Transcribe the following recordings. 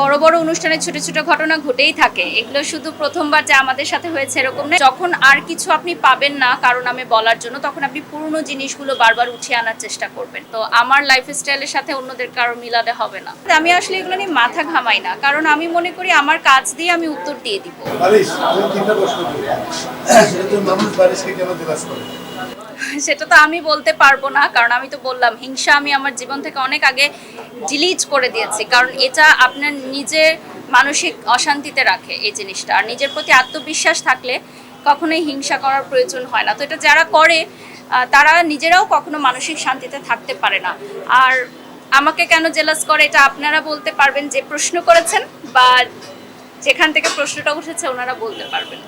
বড় বড় অনুষ্ঠানে ছোট ছোট ঘটনা ঘটেই থাকে। এগুলো শুধু প্রথমবার যে আমাদের সাথে হয়েছে এরকম না যখন আর কিছু আপনি পাবেন না, কারণ আমি বলার জন্য, তখন আপনি পুরনো জিনিসগুলো বারবার উঠিয়ে আনার চেষ্টা করবেন। তো আমার লাইফ স্টাইলের সাথে অন্যদের কারও মিলালে হবে না। আমি আসলে এগুলো নিয়ে মাথা ঘামাই না, কারণ আমি মনে করি আমার কাজ দিয়ে আমি উত্তর দিয়ে দিব। মানুষ বারিশকে কেন জেলাস করে সেটা তো আমি বলতে পারব না, কারণ আমি তো বললাম, হিংসা আমি আমার জীবন থেকে অনেক আগে ডিলিট করে দিয়েছি, কারণ এটা আপনার নিজের মানসিক অশান্তিতে রাখে এই জিনিসটা। আর নিজের প্রতি আত্মবিশ্বাস থাকলে কখনোই হিংসা করার প্রয়োজন হয় না। তো এটা যারা করে তারা নিজেরাও কখনো মানসিক শান্তিতে থাকতে পারে না। আর আমাকে কেন জেলাস করে, এটা আপনারা বলতে পারবেন, যে প্রশ্ন করেছেন বা যেখান থেকে প্রশ্নটা উঠেছে, ওনারা বলতে পারবেন।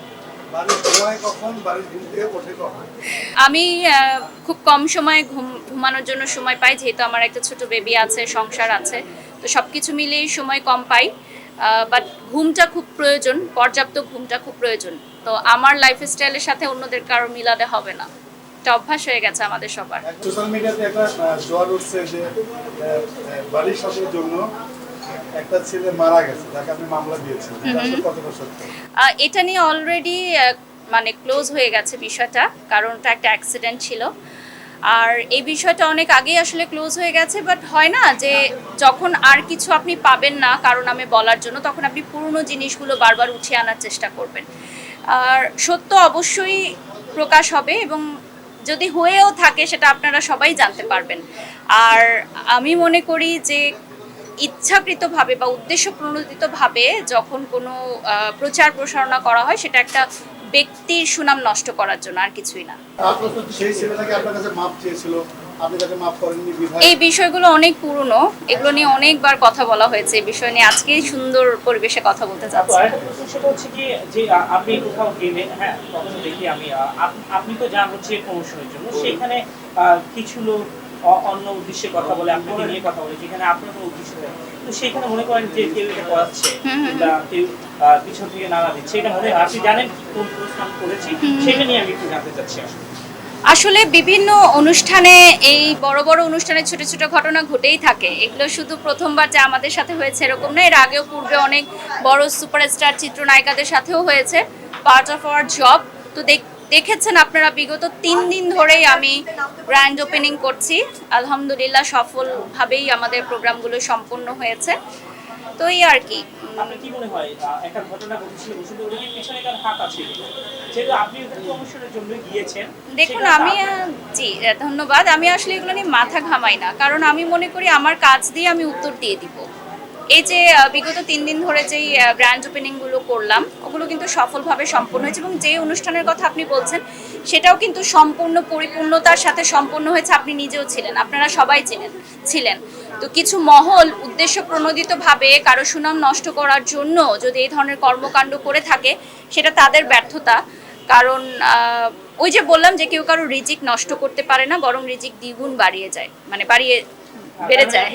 আমি খুব কম সময়ে ঘুম ঘুমানোর জন্য সময় পাই যেহেতু আমার একটা ছোট বেবি আছে সংসার আছে তো সব কিছু সময় কম পাই। বাট ঘুমটা খুব প্রয়োজন পর্যাপ্ত ঘুমটা খুব প্রয়োজন। তো আমার লাইফ স্টাইলের সাথে অন্যদের কারও মিলাতে হবে না। এটা অভ্যাস হয়ে গেছে আমাদের সবার। সোশ্যাল মিডিয়াতে একটা জোয়ার উঠছে যে সাথের জন্য একটা ছেলে মারা গেছে যাকে আপনি মামলা দিয়েছেন। এটা কতটা সত্য এটা নিয়ে অলরেডি মানে ক্লোজ হয়ে গেছে বিষয়টা কারণ ওটা একটা অ্যাক্সিডেন্ট ছিল। আর এই বিষয়টা অনেক আগেই আসলে ক্লোজ হয়ে গেছে বাট হয় না যে যখন আর কিছু আপনি পাবেন না কারণ আমি বলার জন্য তখন আপনি পুরনো জিনিসগুলো বারবার উঠিয়ে আনার চেষ্টা করবেন। আর সত্য অবশ্যই প্রকাশ হবে এবং যদি হয়েও থাকে সেটা আপনারা সবাই জানতে পারবেন। আর আমি মনে করি যে ইচ্ছাকৃতভাবে বা উদ্দেশ্য প্রণোদিতভাবে যখন কোনো প্রচার প্রসারণা করা হয় সেটা একটা ব্যক্তির সুনাম নষ্ট করার জন্য আর কিছুই না। এই বিষয়গুলো অনেক পুরনো। এগুলো নিয়ে অনেকবার কথা বলা হয়েছে। এই বিষয় নিয়ে আজকেই সুন্দর পরিবেশে কথা বলতে চাচ্ছি। সেটা হচ্ছে কি যে আপনি কোথাও গেলে হ্যাঁ দেখি আমি আপনি তো যান হচ্ছে প্রমোশনের জন্য সেখানে কিছু লোক অন্য উদ্দেশ্যে কথা বলে আপনাকে নিয়ে কথা বলে যেখানে আপনার কোনো উদ্দেশ্য নেই। তো সেখানে মনে করেন যে কেউ এটা করাচ্ছে কিংবা কেউ পিছন থেকে নাড়া দিচ্ছে। এটা মনে আপনি জানেন কোন প্রশ্ন করেছি সেটা নিয়ে আমি একটু জানতে চাচ্ছি আসলে। আসলে বিভিন্ন অনুষ্ঠানে এই বড় বড় অনুষ্ঠানে ছোট ছোট ঘটনা ঘটেই থাকে। এগুলো শুধু প্রথমবার যা আমাদের সাথে হয়েছে এরকম না এর আগেও পূর্বে অনেক বড় সুপারস্টার চিত্রনায়িকাদের সাথেও হয়েছে। Part of our job. তো দেখ- দেখেছেন আপনারা বিগত তিন দিন ধরেই আমি ব্র্যান্ড ওপেনিং করছি। আলহামদুলিল্লাহ সফলভাবেই আমাদের প্রোগ্রামগুলো সম্পূর্ণ হয়েছে। তো এই আর কি। দেখুন আমি জি ধন্যবাদ। আমি আসলে এগুলো নিয়ে মাথা ঘামাই না কারণ আমি মনে করি আমার কাজ দিয়ে আমি উত্তর দিয়ে দিব। এই যে বিগত তিন দিন ধরে যেই গ্র্যান্ড ওপেনিংগুলো করলাম, ওগুলো কিন্তু সফলভাবে সম্পন্ন হয়েছে এবং যে অনুষ্ঠানের কথা আপনি বলছেন, সেটাও কিন্তু সম্পূর্ণ পরিপূর্ণতার সাথে সম্পন্ন হয়েছে, আপনি নিজেও ছিলেন, আপনারা সবাই ছিলেন ছিলেন। তো কিছু মহল উদ্দেশ্য প্রণোদিতভাবে কারও সুনাম নষ্ট করার জন্য যদি এই ধরনের কর্মকাণ্ড করে থাকে, সেটা তাদের ব্যর্থতা। কারণ ওই যে বললাম যে কেউ কারও রিজিক নষ্ট করতে পারে না, বরং রিজিক দ্বিগুণ বাড়িয়ে যায় মানে বাড়িয়ে বেড়ে যায়।